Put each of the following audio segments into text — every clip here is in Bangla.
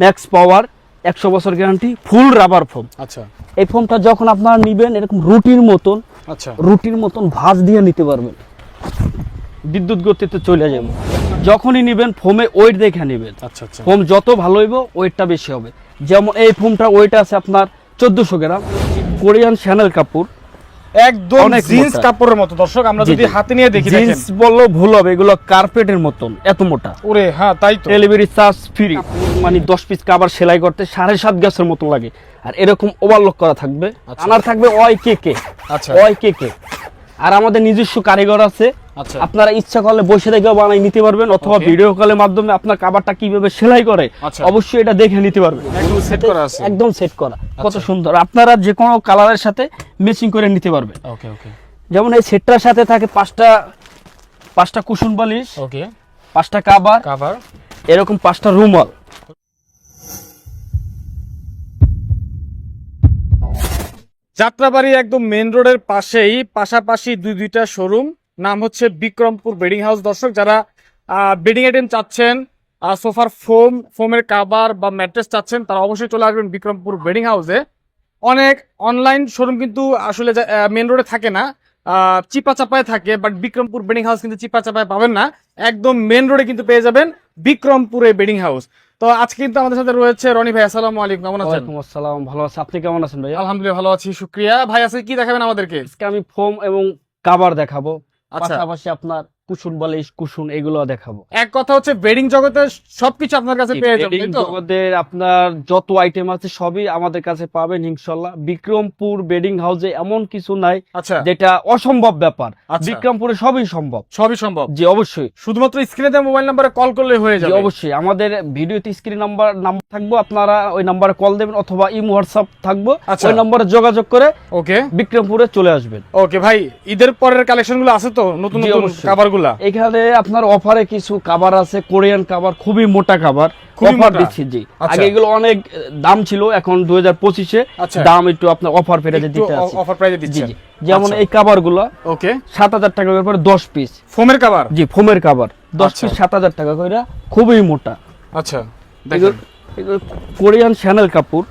ম্যাক্স পাওয়ার একশো বছর গ্যারান্টি ফুল রাবার ফোম আচ্ছা। এই ফোমটা যখন আপনারা নিবেন এরকম রুটির মতন আচ্ছা। রুটির মতন ভাঁজ দিয়ে নিতে পারবেন। বিদ্যুৎ গতিতে চলে যাবে। যখনই নিবেন ফোমে ওয়েট দেখে নেবেন। আচ্ছা আচ্ছা। ফোম যত ভালো হইব ওয়েটটা বেশি হবে। যেমন এই ফোমটা ওয়েট আছে আপনার চোদ্দশো গ্রাম কোরিয়ান শ্যানেল কাপড়। একদম জিন্স কাপড়ের মতো। দর্শক আমরা যদি হাতে নিয়ে দেখি জিন্স বলল ভুল হবে এগুলো কার্পেটের মতন এত মোটা। ওরে হ্যাঁ তাই তো। ডেলিভারি চার্জ ফ্রি মানে দশ পিস কাবার সেলাই করতে সাড়ে সাত গাছের মতো লাগে। আর এরকম ওভারলক করা থাকবে। আচ্ছা। আনার থাকবে ওয়াই কে কে আচ্ছা। ওয়াই কে কে আর আমাদের নিজস্ব কারিগর আছে। আচ্ছা। আপনারা ইচ্ছা করলে বসে থেকে বানাই নিতে পারবেন অথবা ভিডিও কলের মাধ্যমে আপনার কাবারটা কীভাবে সেলাই করে আচ্ছা। অবশ্যই এটা দেখে নিতে পারবেন। একদম সেট করা আছে। একদম সেট করা। কত। সুন্দর। আপনারা যে কোনো কালারের সাথে ম্যাচিং করে নিতে পারবেন। ওকে ওকে যেমন এই সেটটার সাথে থাকে পাঁচটা পাঁচটা কুশন বালিশ ওকে পাঁচটা কাবার কভার এরকম পাঁচটা রুমাল। যাত্রাবাড়ি একদম মেন রোডের পাশেই, পাশাপাশি দুই দুইটা শোরুম নাম হচ্ছে বিক্রমপুর বেডিং হাউস দর্শক, যারা বেডিং আইটেম চাচ্ছেন সোফার ফোম ফোমের কাবার বা ম্যাট্রেস চাচ্ছেন, তারা অবশ্যই চলে আসবেন বিক্রমপুর বেডিং হাউসে অনেক অনলাইন শোরুম কিন্তু আসলে মেন রোডে থাকে না। চিপা চাপায় থাকে বাট বিক্রমপুর বেডিং হাউস কিন্তু চিপা চাপায় পাবেন না। একদম মেন রোডে কিন্তু পেয়ে যাবেন বিক্রমপুরে বেডিং হাউস। তো আজকে কিন্তু আমাদের সাথে রয়েছে রনি ভাই আসসালামু আলাইকুম কেমন আছেন? ওয়ালাইকুম আসসালাম ভালো আছেন আপনি কেমন আছেন ভাই আলহামদুলিল্লাহ ভালো আছি শুকরিয়া। ভাই আজকে কি দেখাবেন আমাদেরকে? আজকে আমি ফোম এবং কভার দেখাবো। আচ্ছা। পাশাপাশি আপনার কুশন বালিশ কুশন এগুলো দেখাবো। এক কথা হচ্ছে বেডিং জগতে সবকিছু আপনার কাছে পেয়ে যাবেন বেডিং তাই তো? জগতের আপনার যত আইটেম আছে সবই আমাদের কাছে পাবেন ইনশাল্লাহ। বিক্রমপুর বেডিং হাউসে এমন কিছু নাই আচ্ছা। যেটা অসম্ভব ব্যাপার। আচ্ছা। বিক্রমপুরে সবই সম্ভব। সবই সম্ভব। জি অবশ্যই। শুধুমাত্র স্ক্রিনে দেওয়া মোবাইল নাম্বারে কল করলে হয়ে যাবে। অবশ্যই। আমাদের ভিডিওতে স্ক্রিন নাম্বার নাম্বার থাকব আপনারা ওই নাম্বারে কল দেবেন অথবা ইমো হোয়াটসঅ্যাপ থাকব। আচ্ছা। ওই নম্বরে যোগাযোগ করে ওকে বিক্রমপুরে চলে আসবেন। ওকে ভাই ঈদের পরের কালেকশনগুলো আছে তো? নতুন নতুন অবশ্যই। খাবারগুলা এখানে আপনার অফারে কিছু আছে কোরিয়ান খুবই মোটা অফার দিচ্ছি জি। আচ্ছা। আগে এগুলো অনেক দাম ছিল এখন দুই হাজার পঁচিশে আচ্ছা। দাম একটু আপনার অফার দিতে অফার প্রাইজে জি যেমন আচ্ছা। এই কাবারগুলো ওকে সাত হাজার টাকা করে দশ পিস ফোমের কাবার জি ফোমের কাবার দশ। পিস সাত হাজার টাকা করে খুবই মোটা। আচ্ছা দেখেন। এগুলো এগুলো কোরিয়ান শ্যানেল কাপড়।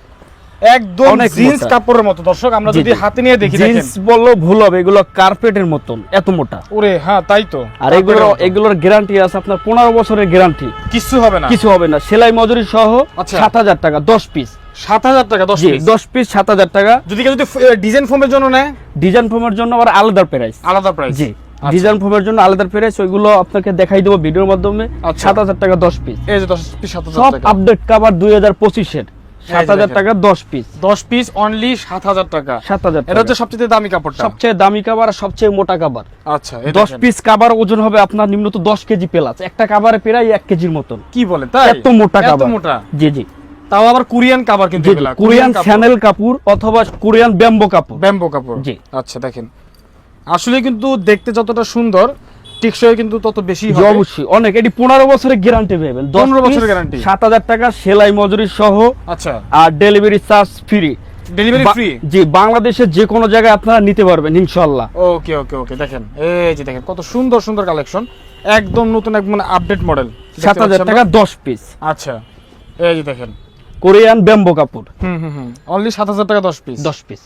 একদম জিন্স কাপড়ের মতো। দর্শক আমরা যদি হাতে নিয়ে দেখি জিন্স বলল ভুল হবে এগুলো কার্পেটের মতন এত মোটা। ওরে হ্যাঁ তাই তো। আর এগুলো এগুলোর গ্যারান্টি আছে আপনার পনেরো বছরের গ্যারান্টি কিছু হবে না। কিছু হবে না। সেলাই মজুরি সহ আচ্ছা। সাত হাজার টাকা দশ পিস সাত হাজার টাকা দশ দশ পিস সাত হাজার টাকা। যদি কেউ যদি ডিজাইন ফোমের জন্য নেয়? ডিজাইন ফোমের জন্য আবার আলাদা প্রাইস আলাদা প্রাইস জি ডিজাইন ফোমের জন্য আলাদা প্রাইস ওইগুলো আপনাকে দেখাই দেবো ভিডিওর মাধ্যমে। আচ্ছা। সাত হাজার টাকা দশ পিস এই যে দশ পিস সাত হাজার সব আপডেট কাবার দুই হাজার পঁচিশের। সাত হাজার দেখেন। টাকা দশ পিস দশ পিস অনলি সাত হাজার টাকা। সাত হাজার এটা হচ্ছে সবচেয়ে দামি কাপড়টা। সবচেয়ে দামি কাবার আর সবচেয়ে মোটা কাবার। আচ্ছা এই দশ দেখেন। পিস কাবার ওজন হবে আপনার নিম্নত দশ কেজি প্লাস একটা কাবারে প্রায় এক কেজির মতন। কি বলে তাই? এত মোটা এত মোটা? জি জি। তাও আবার কোরিয়ান কাবার কিন্তু কোরিয়ান কাপড়। কাপড় অথবা কোরিয়ান ব্যাম্বো কাপড়। ব্যাম্বো কাপড়। জি। আচ্ছা দেখেন। আসলে কিন্তু দেখতে যতটা সুন্দর টিকসই কিন্তু তত বেশি হবে। অবশ্যই। অনেক। এটি পনেরো বছরের গ্যারান্টি পাবেন 15 বছরের? সাত হাজার টাকা সেলাই মজুরি সহ আচ্ছা। আর delivery charge free delivery free জি বাংলাদেশের যে কোনো জায়গায় আপনারা নিতে পারবেন ইনশাল্লাহ ওকে ওকে ওকে দেখেন। এই যে দেখেন কত সুন্দর সুন্দর কালেকশন একদম নতুন এক মানে আপডেট মডেল সাত হাজার টাকা দশ পিস আচ্ছা। এই যে দেখেন। কোরিয়ান ব্যাম্বো কাপড়। হুম হুম হুম। অনলি সাত হাজার টাকা দশ পিস দশ পিস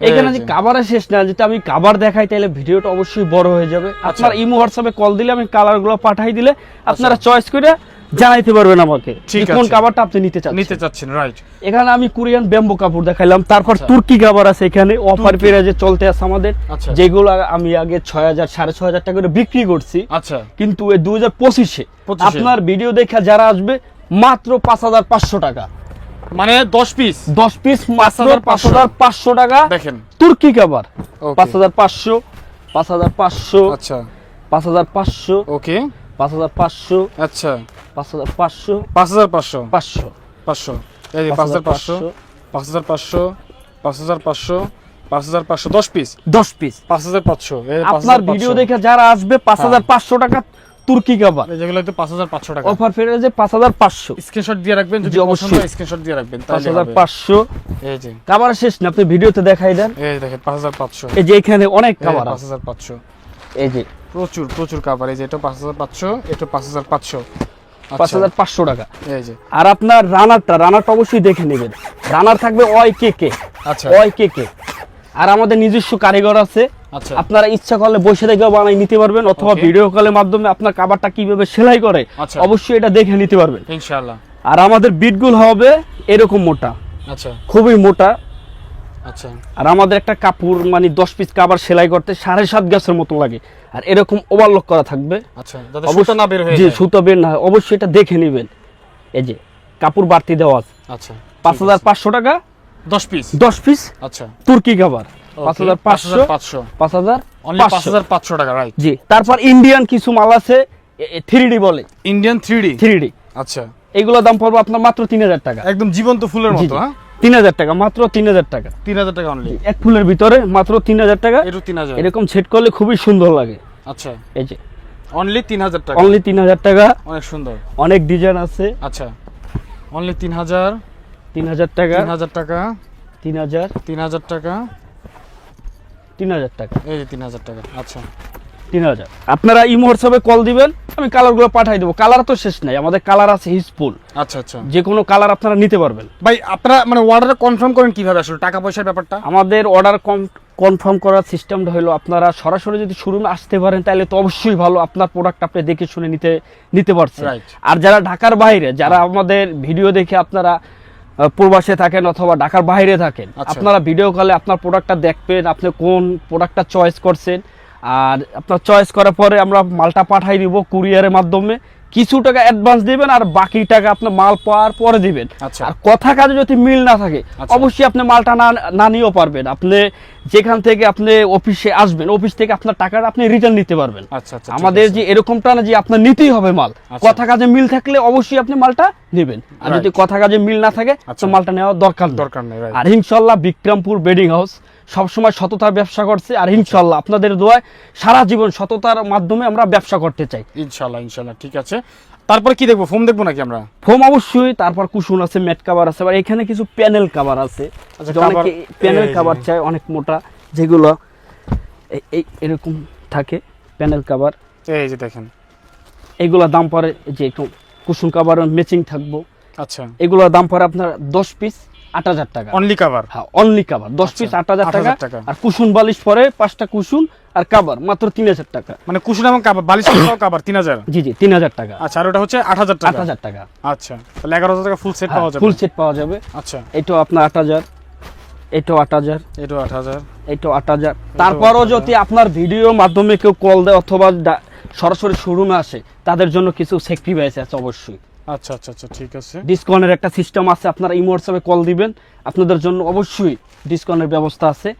এখানে যে। কাবারে শেষ না যেটা আমি কাবার দেখাই তাহলে ভিডিওটা অবশ্যই বড় হয়ে যাবে আচ্ছা। আপনার ইমো হোয়াটসঅ্যাপে কল দিলে আমি কালারগুলো পাঠাই দিলে আপনারা চয়েস করে জানাইতে পারবেন আমাকে কোন আছে। কাবারটা আপনি নিতে চান নিতে চাচ্ছেন রাইট এখানে আমি কোরিয়ান ব্যাম্বো কাপড় দেখাইলাম তারপর আচ্ছা। তুর্কি কাবার আছে এখানে অফার যে চলতে আছে আমাদের আচ্ছা। যেগুলো আমি আগে ছয় হাজার সাড়ে ছয় হাজার টাকা করে বিক্রি করছি আচ্ছা কিন্তু এই দুই হাজার পঁচিশে 25 এ। আপনার ভিডিও দেখে যারা আসবে মাত্র পাঁচ হাজার পাঁচশো টাকা মানে দশ পিস দশ পিস পাঁচ 5,500 হাজার পাঁচশো টাকা দেখেন তুর্কি পাঁচ হাজার পাঁচশো আচ্ছা পাঁচ হাজার পাঁচশো ওকে পাঁচ হাজার পাঁচশো আচ্ছা পাঁচ হাজার পাঁচশো পাঁচ হাজার পাঁচশো পাঁচশো পাঁচশো এই যে পাঁচ হাজার পাঁচশো পাঁচ হাজার পাঁচশো পাঁচ হাজার পাঁচশো পাঁচ হাজার পাঁচশো দশ পিস দশ পিস পাঁচ হাজার পাঁচশো এই পাঁচ আপনার হাজার ভিডিও দেখে যারা আসবে পাঁচ হাজার পাঁচশো টাকা তুর্কি কাবার এই যেগুলো একটু পাঁচ হাজার পাঁচশো টাকা। অফার ফেরে যে পাঁচ হাজার পাঁচশো। স্ক্রিনশট দিয়ে রাখবেন যদি পছন্দ। হয় স্ক্রিনশট দিয়ে রাখবেন পাঁচ তাহলে হাজার হবে। পাঁচশো। এই যে। কাবার শেষ না আপনি ভিডিওতে দেখাই দেন। এই দেখেন পাঁচ হাজার পাঁচশো। এই যে এখানে অনেক কাবার পাঁচ আছে। হাজার পাঁচশো। এই যে। প্রচুর প্রচুর কাবার এই যে এটা পাঁচ হাজার পাঁচশো এটা পাঁচ হাজার পাঁচশো। পাঁচ হাজার পাঁচশো টাকা। এই যে। আর আপনার রানারটা রানারটা অবশ্যই দেখে নেবেন। রানার থাকবে ওয়াই কে কে আচ্ছা। ওয়াই কে কে আর আমাদের নিজস্ব কারিগর আছে। আচ্ছা। আপনারা ইচ্ছা করলে বসে দেখেও বানাই নিতে পারবেন অথবা ভিডিও কলের মাধ্যমে আপনার কাবারটা কীভাবে সেলাই করে আচ্ছা। অবশ্যই এটা দেখে নিতে পারবেন। ইনশাআল্লাহ। আর আমাদের বিটগুল হবে এরকম মোটা। আচ্ছা। খুবই মোটা। আচ্ছা। আর আমাদের একটা কাপড় মানে দশ পিস কাবার সেলাই করতে সাড়ে সাত গাছের মতো লাগে। আর এরকম ওভারলক করা থাকবে। আচ্ছা যাতে না বের হয়ে জি সুতো বের না অবশ্যই এটা দেখে নেবেন। এই যে কাপড় বাড়তি দেওয়া আছে। আচ্ছা। পাঁচ হাজার পাঁচশো টাকা। 10 পিস দশ পিস আচ্ছা। তুর্কি কাবার পাঁচ হাজার পাঁচশো 5500 পাঁচ হাজার অনলি পাঁচশো। 5500 টাকা রাইট জি তারপর ইন্ডিয়ান কিছু মাল আছে থ্রি ডি বলে। ইন্ডিয়ান 3D থ্রি ডি আচ্ছা। এগুলো দাম পড়বে আপনার মাত্র তিন হাজার টাকা। একদম জীবন্ত ফুলের মতো হ্যাঁ? তিন হাজার টাকা মাত্র তিন হাজার টাকা। 3000 টাকা অনলি এক ফুলের ভিতরে মাত্র তিন হাজার টাকা। এটু 3000 এরকম সেট করলে খুবই সুন্দর লাগে। আচ্ছা। এই যে। অনলি 3000 টাকা? অনলি তিন হাজার টাকা। অনেক সুন্দর। অনেক ডিজাইন আছে। আচ্ছা। অনলি 3000 তিন হাজার টাকা। 3000 টাকা। তিন হাজার 3000 টাকা। তিন হাজার টাকা। এই যে 3000 টাকা আচ্ছা। তিন হাজার আপনারা ইমো হোয়াটসঅ্যাপে কল দিবেন আমি কালারগুলো পাঠাই দেবো। কালার তো শেষ নাই আমাদের কালার আছে হিসফুল আচ্ছা আচ্ছা। যে কোনো কালার আপনারা নিতে পারবেন। ভাই আপনারা মানে অর্ডার কনফার্ম করেন কীভাবে আসলে টাকা পয়সার ব্যাপারটা? আমাদের অর্ডার কনফার্ম করার সিস্টেমটা হলো আপনারা সরাসরি যদি শোরুমে আসতে পারেন তাহলে তো অবশ্যই ভালো আপনার প্রোডাক্ট আপনি দেখে শুনে নিতে নিতে পারছেন। আর যারা ঢাকার বাইরে যারা আমাদের ভিডিও দেখে আপনারা প্রবাসে থাকেন অথবা ঢাকার বাইরে থাকেন আচ্ছা। আপনারা ভিডিও কলে আপনার প্রোডাক্টটা দেখবেন আপনি কোন প্রোডাক্টটা চয়েস করছেন আর আপনার চয়েস করার পরে আমরা মালটা পাঠাই দিব কুরিয়ারের মাধ্যমে কিছু টাকা অ্যাডভান্স দিবেন আর বাকি টাকা আপনার মাল পাওয়ার পরে দিবেন আচ্ছা। আর কথা কাজে যদি মিল না থাকে আচ্ছা। অবশ্যই আপনি মালটা না না নিয়েও পারবেন আপনি যেখান থেকে আপনি অফিসে আসবেন অফিস থেকে আপনার টাকাটা আপনি রিটার্ন নিতে পারবেন আচ্ছা আমাদের। যে এরকমটা না যে আপনার নিতেই হবে মাল। কথা কাজে মিল থাকলে অবশ্যই আপনি মালটা নেবেন আর যদি কথা কাজে মিল না থাকে তো আচ্ছা। মালটা নেওয়ার দরকার দরকার নেই আর ইনশাল্লাহ বিক্রমপুর বেডিং হাউস সবসময় সততার ব্যবসা করছে আর ইনশাল্লাহ আপনাদের দোয়ায় সারা জীবন সততার মাধ্যমে আমরা ব্যবসা করতে চাই। ইনশাল্লাহ ইনশাল্লাহ ঠিক আছে। তারপর কি দেখব? ফোম দেখব নাকি আমরা? ফোম অবশ্যই তারপর কুশন আছে ম্যাট কাভার আছে আবার এখানে কিছু প্যানেল কাভার আছে। আচ্ছা, অনেকে প্যানেল। কাভার চায় অনেক মোটা যেগুলো এই- এরকম থাকে প্যানেল কাভার। এই যে দেখেন। এগুলোর দাম পরে যে একটু কুসুম কাভার ম্যাচিং থাকব। আচ্ছা। এগুলোর দাম পরে আপনার দশ পিস আট হাজার টাকা। অনলি কাভার হ্যাঁ অনলি কাভার দশ পিস আচ্ছা, আট হাজার টাকা। আর কুসুন বালিশ পরে পাঁচটা কুসুন আর কাভার মাত্র তিন হাজার টাকা। মানে কুশন এবং কাভার বালিশ কাভার তিন হাজার? জি জি তিন হাজার টাকা। আচ্ছা আর ওটা হচ্ছে আট হাজার আট টাকা হাজার টাকা। আচ্ছা তাহলে এগারো হাজার টাকা ফুল সেট পাওয়া যাবে। ফুল সেট পাওয়া যাবে। আচ্ছা। এটাও আপনার আট হাজার এটাও আট হাজার এটাও আট হাজার। এটাও আট হাজার। তারপরও যদি আপনার ভিডিওর মাধ্যমে কেউ কল দেয় অথবা সরাসরি শোরুমে আসে তাদের জন্য কিছু স্যাক্রিফাইস আছে অবশ্যই। আচ্ছা আচ্ছা আচ্ছা ঠিক আছে। ডিসকাউন্টের একটা সিস্টেম আছে আপনারা ইমো হোয়াটসঅ্যাপে কল দিবেন। আপনাদের জন্য অবশ্যই ডিসকাউন্টের ব্যবস্থা আছে।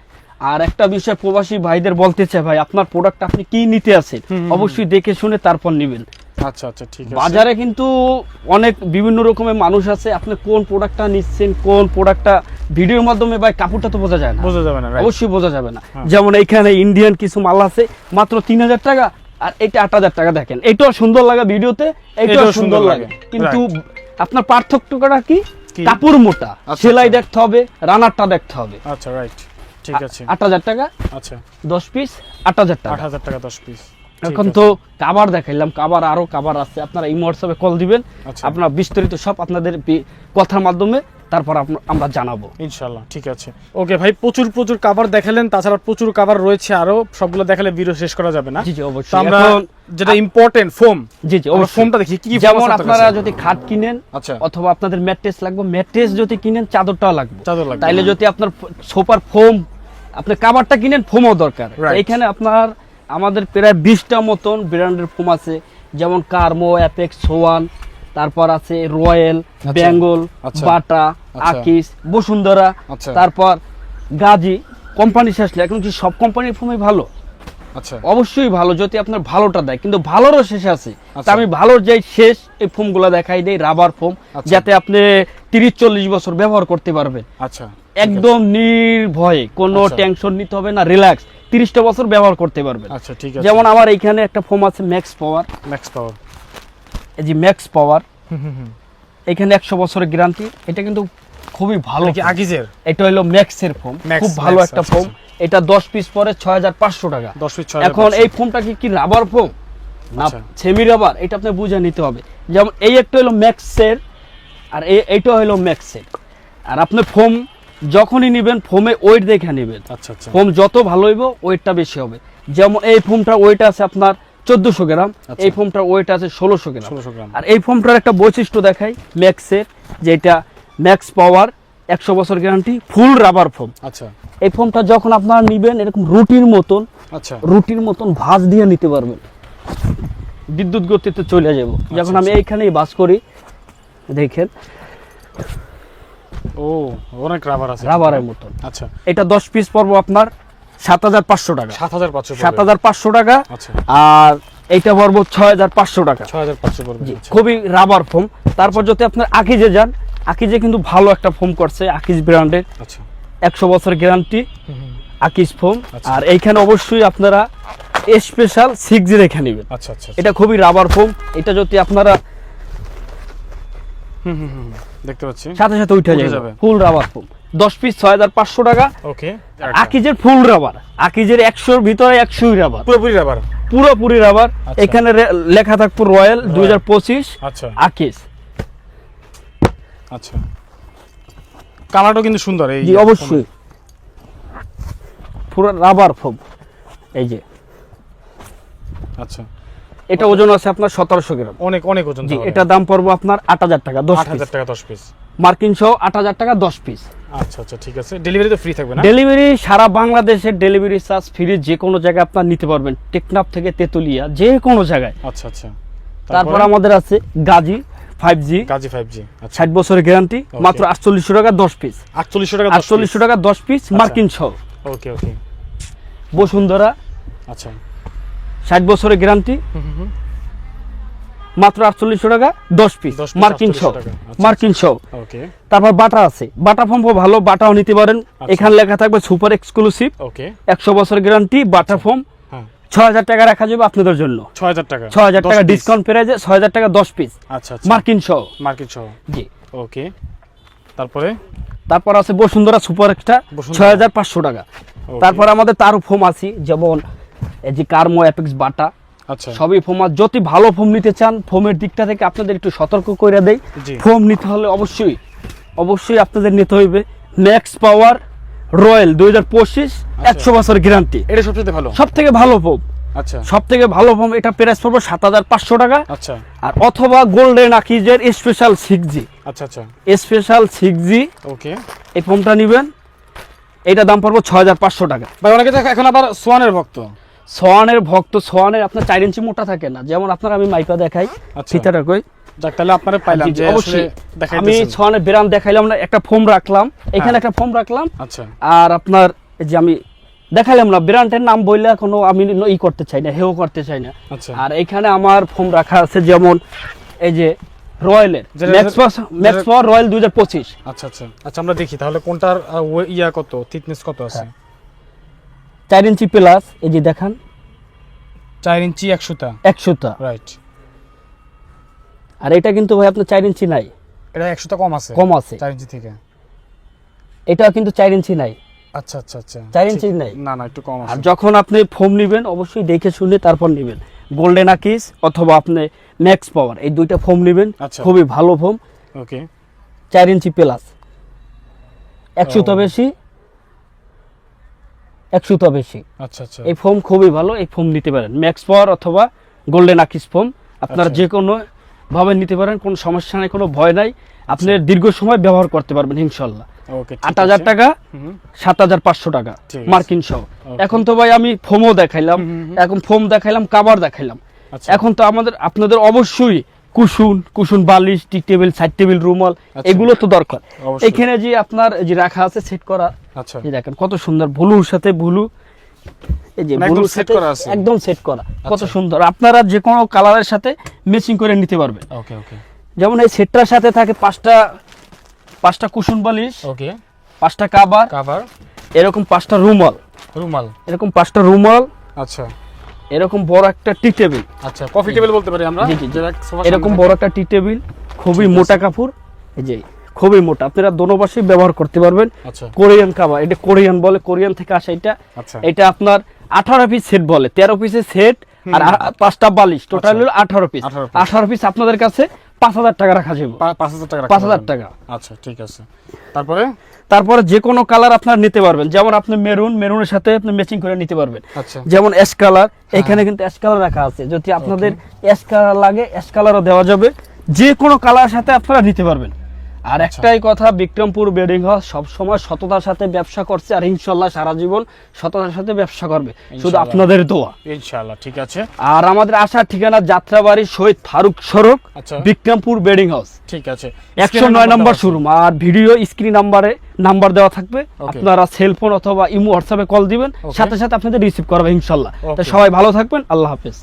আর একটা বিষয় প্রবাসী ভাইদের বলতে চাই ভাই আপনার প্রোডাক্ট আপনি কি নিতে আছেন? অবশ্যই দেখে শুনে তারপর নেবেন। আচ্ছা আচ্ছা ঠিক আছে। বাজারে কিন্তু অনেক বিভিন্ন রকমের মানুষ আছে আপনি কোন প্রোডাক্টটা নিচ্ছেন কোন প্রোডাক্টটা ভিডিওর মাধ্যমে ভাই কাপড়টা তো বোঝা যায় না। বোঝা যাবে না অবশ্যই বোঝা যাবে না। হ্যাঁ। যেমন এখানে ইন্ডিয়ান কিছু মাল আছে মাত্র তিন হাজার টাকা আর এটা আট হাজার টাকা দেখেন। এটাও সুন্দর লাগে ভিডিওতে এটাও সুন্দর লাগে। কিন্তু আপনার পার্থক্যটা কি? কি? কাপড় মোটা। আচ্ছা, সেলাই আচ্ছা। দেখতে হবে রানারটা দেখতে হবে। আচ্ছা রাইট ঠিক আছে। আট হাজার টাকা আচ্ছা। দশ পিস আট হাজার আট টাকা। আট হাজার টাকা দশ পিস এখন তো কাবার দেখাইলাম কাবার আরও কাবার আছে। আপনারা এই হোয়াটসঅ্যাপে কল দিবেন। আচ্ছা। আপনার বিস্তারিত সব আপনাদের কথার মাধ্যমে তারপর আমরা জানাব। ইনশাল্লাহ ঠিক আছে। ওকে ভাই প্রচুর প্রচুর কাভার দেখালেন। তাছাড়া প্রচুর কাভার রয়েছে আরও। সবগুলো দেখালে ভিডিও শেষ করা যাবে না। জি জি অবশ্যই। আমরা যেটা ইম্পর্টেন্ট ফোম জি জি আমরা ফোমটা দেখি কি যেমন আপনারা যদি খাট কিনেন আচ্ছা। অথবা আপনাদের ম্যাট্রেস লাগবে ম্যাট্রেস যদি কিনেন চাদরটাও লাগবে। চাদর লাগবে তাইলে যদি আপনার সোফার ফোম আপনি কাভারটা কিনেন ফোমও দরকার. এখানে আপনার আমাদের প্রায় বিশটা মতন ব্র্যান্ডের ফোম আছে যেমন কার্মো অ্যাপেক্স সোয়ান তারপর আছে রয়্যাল বেঙ্গল আচ্ছা। বাটা আচ্ছা। আকিস বসুন্ধরা আচ্ছা। তারপর গাজী কোম্পানি শেষলে এখন কি সব কোম্পানির ফোমই ভালো আচ্ছা অবশ্যই ভালো যদি আপনার ভালোটা দেয় কিন্তু ভালোরও শেষ আছে তা আচ্ছা। আমি ভালোর যে শেষ এই ফোমগুলো দেখাই দেই রাবার ফোম আচ্ছা। যাতে আপনি তিরিশ চল্লিশ বছর ব্যবহার করতে পারবেন আচ্ছা একদম নির্ভয়ে কোনো আচ্ছা। টেনশন নিতে হবে না রিল্যাক্স তিরিশটা বছর ব্যবহার করতে পারবেন। আচ্ছা ঠিক আছে। যেমন আমার এইখানে একটা ফোম আছে ম্যাক্স পাওয়ার। ম্যাক্স পাওয়ার। এই যে ম্যাক্স পাওয়ার এখানে একশো বছরের গ্যারান্টি। এটা কিন্তু খুবই ভালো আগিজের এটা হলো ম্যাক্সের ফোম। খুব ভালো একটা আচ্ছা, ফোম। এটা দশ পিস পরে ছয় হাজার পাঁচশো টাকা। দশ পিস এখন এই ফোমটা কি কি রাবার ফোম? না আচ্ছা। সেমি রাবার এটা আপনি বুঝে নিতে হবে। যেমন এই একটা হলো ম্যাক্সের আর এই এইটা হলো ম্যাক্সের। আর আপনি ফোম যখনই নেবেন ফোমে ওয়েট দেখে নেবেন। আচ্ছা আচ্ছা। ফোম যত ভালো হইব ওয়েটটা বেশি হবে। যেমন এই ফোমটা ওয়েট আছে আপনার চোদ্দশো গ্রাম আচ্ছা। এই ফোমটার ওয়েট আছে ষোলোশো গ্রাম। আর এই ফোমটার একটা বৈশিষ্ট্য দেখাই ম্যাক্সের যেটা ম্যাক্স পাওয়ার একশো বছর গ্যারান্টি ফুল রাবার ফোম আচ্ছা। এই ফোমটা যখন আপনারা নিবেন এরকম রুটির মতন আচ্ছা। রুটির মতন ভাঁজ দিয়ে নিতে পারবেন। বিদ্যুৎ গতিতে চলে যাব। যখন আমি আচ্ছা। এইখানেই বাস করি দেখেন। ও অনেক রাবার আছে। রাবারের মতন। আচ্ছা। এটা দশ পিস পড়ব আপনার সাত হাজার পাঁচশো টাকা। সাত হাজার পাঁচশো সাত হাজার পাঁচশো টাকা। আচ্ছা। আর এইটা পড়ব ছয় হাজার পাঁচশো টাকা। ছয় হাজার পাঁচশো পড়বে আচ্ছা। খুবই রাবার ফোম তারপর যদি আপনার আকিজে যান আকিজে কিন্তু ভালো একটা ফোম করছে আকিজ ব্র্যান্ডের আচ্ছা। একশো বছর গ্যারান্টি। আকিজ ফোম আচ্ছা। আর এইখানে অবশ্যই আপনারা স্পেশাল সিক্স জি রেখে নেবেন। আচ্ছা আচ্ছা এটা খুবই রাবার ফোম এটা যদি আপনারা হুম, হুম, হুম, দেখতে পাচ্ছি। সাথে সাথে উঠে যাবে। ফুল রাবার ফোম দশ পিস ছয় হাজার পাঁচশো টাকা। ওকে আকিজের ফুল রাবার আকিজের একশোর ভিতরে একশোই রাবার পুরোপুরি রাবার পুরোপুরি রাবার আচ্ছা। এখানে লেখা থাকব রয়্যাল দুই হাজার পঁচিশ আচ্ছা। আকিজ। আচ্ছা। কালারটাও কিন্তু সুন্দর এই অবশ্যই। পুরো রাবার ফোম এই যে। আচ্ছা। এটা ওজন আছে আপনার সতেরোশো গ্রাম। অনেক অনেক ওজন জি এটা দাম পড়ব আপনার আট হাজার টাকা দশ হাজার টাকা দশ পিস মার্কিন সহ আট হাজার টাকা দশ পিস আচ্ছা আচ্ছা ঠিক আছে। ডেলিভারি তো ফ্রি থাকবে না? ডেলিভারি সারা বাংলাদেশের ডেলিভারি চার্জ ফ্রি যে কোনো জায়গায় আপনার নিতে পারবেন। টেকনাফ থেকে তেতুলিয়া যে কোনো জায়গায়। আচ্ছা আচ্ছা। তারপর আমাদের আছে Gazi five G Gazi five G আচ্ছা। ষাট বছরের গ্যারান্টি মাত্র আটচল্লিশশো টাকা দশ পিস আটচল্লিশশো টাকা আটচল্লিশশো টাকা দশ পিস মার্কিন সহ। ওকে ওকে বসুন্ধরা। আচ্ছা। ষাট বছরের গ্যারান্টি। মাত্র আটচল্লিশশো টাকা দশ পিস মার্কিন সহ 48 টাকা, আচ্ছা, মার্কিন সহ তারপর বাটা আছে। বাটা ফোম ভালো বাটাও নিতে পারেন। আচ্ছা। এখানে লেখা থাকবে সুপার এক্সক্লুসিভ একশো বছর গ্যারান্টি বাটা ফোম হ্যাঁ। ছয় হাজার টাকা রাখা যাবে আপনাদের জন্য। ছয় হাজার টাকা ছয় হাজার টাকা। ডিসকাউন্ট প্রাইজে ছয় হাজার টাকা দশ পিস আচ্ছা আচ্ছা। মার্কিন সহ মার্কেট সহ জি। ওকে তারপরে? তারপর আছে বসুন্ধরা সুপার এক্সট্রা বসুন্ধরা। ছয় হাজার পাঁচশো টাকা। তারপর আমাদের তারও ফোম আছে যেমন এই যে কার্মো অ্যাপেক্স বাটা আচ্ছা। সবই ফোম যদি ভালো ফোম নিতে চান ফোমের দিকটা থেকে আপনাদের একটু সতর্ক করে দেয় ফোম নিতে হলে অবশ্যই অবশ্যই আপনাদের নিতে হইবে ম্যাক্স পাওয়ার রয়্যাল দুই হাজার পঁচিশ একশো বছর গ্যারান্টি এটা সবচেয়ে ভালো। সব থেকে ভালো ফোম। আচ্ছা। সব থেকে ভালো ফোম এটা প্রাইস পড়ব সাত হাজার পাঁচশো টাকা। আচ্ছা। আর অথবা গোল্ডেন আকিজের স্পেশাল সিক্স জি আচ্ছা আচ্ছা। স্পেশাল সিক্স জি ওকে এই ফোমটা নেবেন এটা দাম পড়ব ছয় হাজার পাঁচশো টাকা। ভাই অনেকে এখন আবার সোয়ানের ভক্ত। সোয়ানের ভক্ত সোয়ানের আপনার চার ইঞ্চি মোটা থাকে না। যেমন আপনার আমি মাইপা দেখাই আচ্ছা। ফিতাটা কই? তাহলে আপনারা পাইলাম যে অবশ্যই। আমি সোয়ানের দেখাইলাম না একটা ফোম রাখলাম। এখানে হ্যাঁ। একটা ফোম রাখলাম। আচ্ছা। আর আপনার যে আমি দেখাইলাম না ব্র্যান্ডের নাম বললে কোনো আমি ই করতে চাই না হেও করতে চাই না। আচ্ছা। আর এখানে আমার ফোম রাখা আছে যেমন এই যে রয়্যালের ম্যাক্স ম্যাক্স পাওয়ার রয়্যাল দুই হাজার পঁচিশ। আচ্ছা আচ্ছা। আচ্ছা আমরা দেখি তাহলে কোনটার ইয়া কত? থিকনেস কত আছে? হ্যাঁ। চার ইঞ্চি প্লাস এই যে দেখান। চার ইঞ্চি একশোটা একশোটা রাইট আর এটা কিন্তু ভাই আপনার চার ইঞ্চি নাই। এটা একশোটা কম আছে। কম আছে। চার ইঞ্চি থেকে। এটা কিন্তু চার ইঞ্চি নাই। আচ্ছা আচ্ছা আচ্ছা। চার ইঞ্চি নাই? না না একটু কম আর যখন আপনি ফোম নেবেন অবশ্যই দেখে শুনে তারপর নেবেন। গোল্ডেন আকিস অথবা আপনি ম্যাক্স পাওয়ার এই দুইটা ফোম নেবেন। আচ্ছা। খুবই ভালো ফোম ওকে চার ইঞ্চি প্লাস একশোটা ও। বেশি একশোটা বেশি। আচ্ছা আচ্ছা। এই ফোম খুবই ভালো এই ফোম নিতে পারেন। ম্যাক্স পাওয়ার অথবা গোল্ডেন আকিস ফোম আপনারা আচ্ছা। যে কোনো ভাবে নিতে পারেন কোনো সমস্যা নাই কোনো ভয় নাই। আপনি দীর্ঘ সময় ব্যবহার করতে পারবেন ইনশাল্লাহ। আট হাজার টাকা সাত হাজার পাঁচশো টাকা মার্কিন সহ। এখন তো ভাই আমি ফোমও দেখাইলাম। এখন ফোম দেখাইলাম কাবার দেখাইলাম। আচ্ছা। এখন তো আমাদের আপনাদের অবশ্যই কুসুন কুসুন বালিশ টি টেবিল সাইড টেবিল রুমাল আচ্ছা। এগুলো তো দরকার। এখানে যে আপনার যে রাখা আছে সেট করা আচ্ছা। দেখেন কত সুন্দর ব্লুর সাথে ব্লু এই যে মানে একদম সাথে করা আছে। একদম সেট করা। কত আচ্ছা। সুন্দর। আপনারা যে কোনো কালারের সাথে ম্যাচিং করে নিতে পারবেন ওকে ওকে। যেমন এই সেটটার সাথে থাকে পাঁচটা পাঁচটা কুসুন বালিশ ওকে। পাঁচটা কাবার কাভার এরকম পাঁচটা রুমাল। রুমাল। এরকম পাঁচটা রুমাল। আচ্ছা। এরকম বড় একটা টি টেবিল। আচ্ছা কফি টেবিল বলতে পারি আমরা? এরকম বড় একটা টি টেবিল খুবই মোটা কাপড়। এই যে খুবই মোটা। আপনারা দোনো পাশে ব্যবহার করতে পারবেন। আচ্ছা। কোরিয়ান কাবার এটা কোরিয়ান বলে কোরিয়ান থেকে আসে এটা। আচ্ছা। এটা আপনার আঠারো পিস সেট বলে। তেরো পিসের সেট আর পাঁচটা বালিশ। টোটাল আচ্ছা। হলো আঠারো পিস 18 আঠারো পিস আপনাদের কাছে পাঁচ হাজার টাকা রাখা যাবে। পাঁচ হাজার টাকা পাঁচ হাজার। টাকা। আচ্ছা ঠিক আছে। তারপরে? তারপরে যে কোনো কালার আপনার নিতে পারবেন। যেমন আপনি মেরুন মেরুনের সাথে আপনি ম্যাচিং করে নিতে পারবেন। আচ্ছা। যেমন অ্যাশ কালার এখানে কিন্তু অ্যাশ কালার রাখা আছে। যদি আপনাদের অ্যাশ কালার লাগে অ্যাশ কালারও দেওয়া যাবে। যে কোনো কালার সাথে আপনারা নিতে পারবেন। আর আচ্ছা। একটাই কথা বিক্রমপুর বেডিং হাউস সবসময় সততার সাথে ব্যবসা করছে আর ইনশাল্লাহ সারা জীবন সততার সাথে ব্যবসা করবে। শুধু আপনাদের দোয়া। ইনশাআল্লাহ ঠিক আছে। আর আমাদের আসার ঠিকানা যাত্রাবাড়ি শহীদ ফারুক সড়ক আচ্ছা। বিক্রমপুর বেডিং হাউস ঠিক আছে। একশো নয় নম্বর শোরুম। আর ভিডিও স্ক্রিন নাম্বারে নাম্বার দেওয়া থাকবে. আপনারা সেলফোন অথবা ইমো হোয়াটসঅ্যাপে কল দিবেন। সাথে সাথে আপনাদের রিসিভ করবে ইনশাল্লাহ। সবাই ভালো থাকবেন। আল্লাহ হাফেজ।